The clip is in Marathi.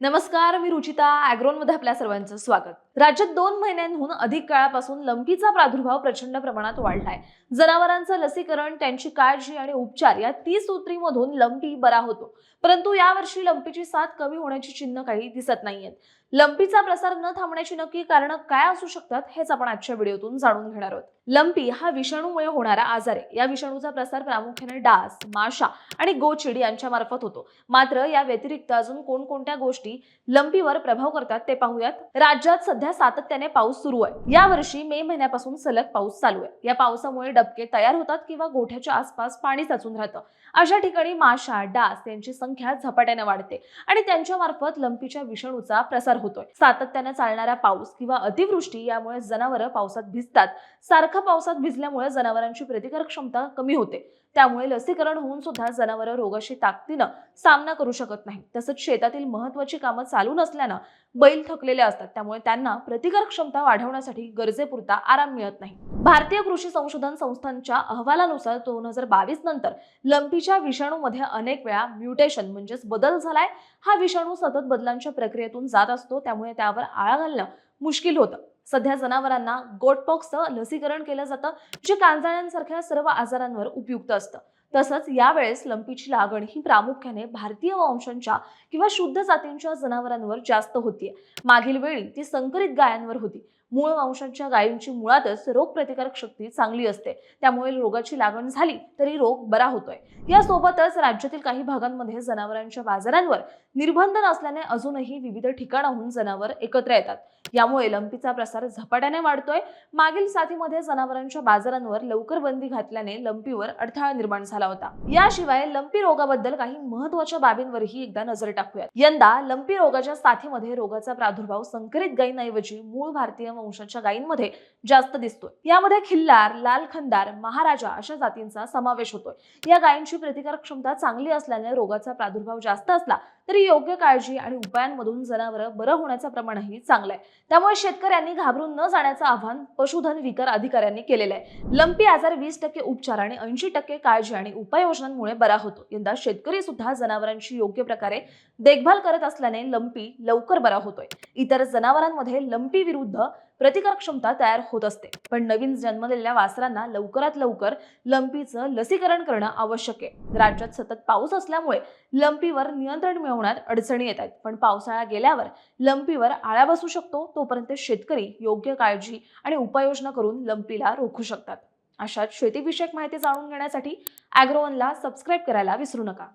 नमस्कार मी रुचिता ॲग्रोनमध्ये आपल्या सर्वांचं स्वागत. राज्यात दोन महिन्यांहून अधिक काळापासून लंपीचा प्रादुर्भाव प्रचंड प्रमाणात वाढलाय. जनावरांचं लसीकरण त्यांची काळजी आणि उपचार या तीस सूत्रीमधून लंपी बरा होतो. परंतु यावर्षी लंपीची साथ कमी होण्याची चिन्ह काही दिसत नाहीयेत. लंपीचा प्रसार न थांबण्याची नक्की कारणं काय असू शकतात हेच आपण आजच्या व्हिडिओतून जाणून घेणार आहोत. लंपी हा विषाणूमुळे होणारा आजार आहे. या विषाणूचा प्रसार प्रामुख्याने डास माशा आणि गोचिड यांच्या मार्फत होतो. मात्र या व्यतिरिक्त अजून कोणकोणत्या गोष्टी लंपीवर प्रभाव करतात ते पाहूयात. राज्यात सध्या सातत्याने पाऊस सुरू आहे. यावर्षी मे महिन्यापासून सलग पाऊस चालू आहे. या पावसामुळे डबके तयार होतात किंवा गोठ्याच्या आसपास पाणी साचून राहतं. अशा ठिकाणी माशा डास यांची संख्या झपाट्याने वाढते आणि त्यांच्या मार्फत लंपीच्या विषाणूचा प्रसार होतोय. सातत्याने चालणारा पाऊस किंवा अतिवृष्टी यामुळे जनावरं पावसात भिजतात. सारखं पावसात भिजल्यामुळे जनावरांची प्रतिकार क्षमता कमी होते. त्यामुळे लसीकरण होऊन सुद्धा जनावरं रोगाशी ताकदीनं सामना करू शकत नाही तसंच शेतातील महत्वाची कामं चालू नसल्यानं बैल थकलेले असतात. त्यामुळे त्यांना प्रतिकार क्षमता वाढवण्यासाठी गरजेपुरता आराम मिळत नाही. भारतीय कृषी संशोधन संस्थांच्या अहवालानुसार दोन हजार बावीस नंतर लंपीच्या विषाणूमध्ये अनेक वेळा म्युटेशन म्हणजेच बदल झालाय. हा विषाणू सतत बदलांच्या प्रक्रियेतून जात असतो. त्यामुळे त्यावर आळा घालणं मुश्किल होतं. सध्या जनावरांना गोटपॉक्सचं लसीकरण केलं जातं जे कांजाण्यांसारख्या सर्व आजारांवर उपयुक्त असतं. तसंच यावेळेस लंपीची लागण ही प्रामुख्याने भारतीय वंशांच्या किंवा शुद्ध जातींच्या जनावरांवर जास्त होतीये. मागील वेळी ती संकरित गायांवर होती. मूळ वंशांच्या गायींची मुळातच रोगप्रतिकारक शक्ती चांगली असते. त्यामुळे रोगाची लागण झाली तरी रोग बरा होतोय. यासोबतच राज्यातील काही भागांमध्ये जनावरांच्या बाजारांवर निर्बंध नसल्याने अजूनही विविध ठिकाणाहून जनावर एकत्र येतात. यामुळे लंपीचा प्रसार झपाट्याने वाढतोय. मागील साथीमध्ये जनावरांच्या बाजारांवर लवकर बंदी घातल्याने लंपीवर अडथळा निर्माण झाला होता. याशिवाय लंपी रोगाबद्दल काही महत्त्वाच्या बाबींवरही एकदा नजर टाकूयात. यंदा लंपी रोगाच्या साथीमध्ये रोगाचा प्रादुर्भाव संकरित गायींऐवजी मूळ भारतीय वंशाच्या गायींमध्ये जास्त दिसतोय. यामध्ये खिल्लार लाल खंदार महाराजा अशा जातींचा समावेश होतोय. या गायींची प्रतिकारक क्षमता चांगली असल्याने रोगाचा प्रादुर्भाव जास्त असला तरी योग्य काळजी आणि उपायांमधून जनावरं बरं होण्याचं प्रमाणही चांगलं आहे. त्यामुळे शेतकऱ्यांनी घाबरून न जाण्याचं आवाहन पशुधन विकार अधिकाऱ्यांनी केलेलं आहे. लंपी आजार वीस टक्के उपचार आणि ऐंशी टक्के काळजी आणि उपाययोजनांमुळे बरा होतो. यंदा शेतकरी सुद्धा जनावरांची योग्य प्रकारे देखभाल करत असल्याने लंपी लवकर बरा होतोय. इतर जनावरांमध्ये लंपी विरुद्ध प्रतिकार क्षमता तयार होत असते. पण नवीन जन्मलेल्या वासरांना लवकरात लवकर लंपीचं लसीकरण करणं आवश्यक आहे. राज्यात सतत पाऊस असल्यामुळे लंपीवर नियंत्रण मिळवण्यात अडचणी येत आहेत. पण पावसाळा गेल्यावर लंपीवर आळा बसू शकतो तोपर्यंत शेतकरी योग्य काळजी आणि उपाययोजना करून लंपीला रोखू शकतात. अशाच शेतीविषयक माहिती जाणून घेण्यासाठी अॅग्रोवनला सबस्क्राईब करायला विसरू नका.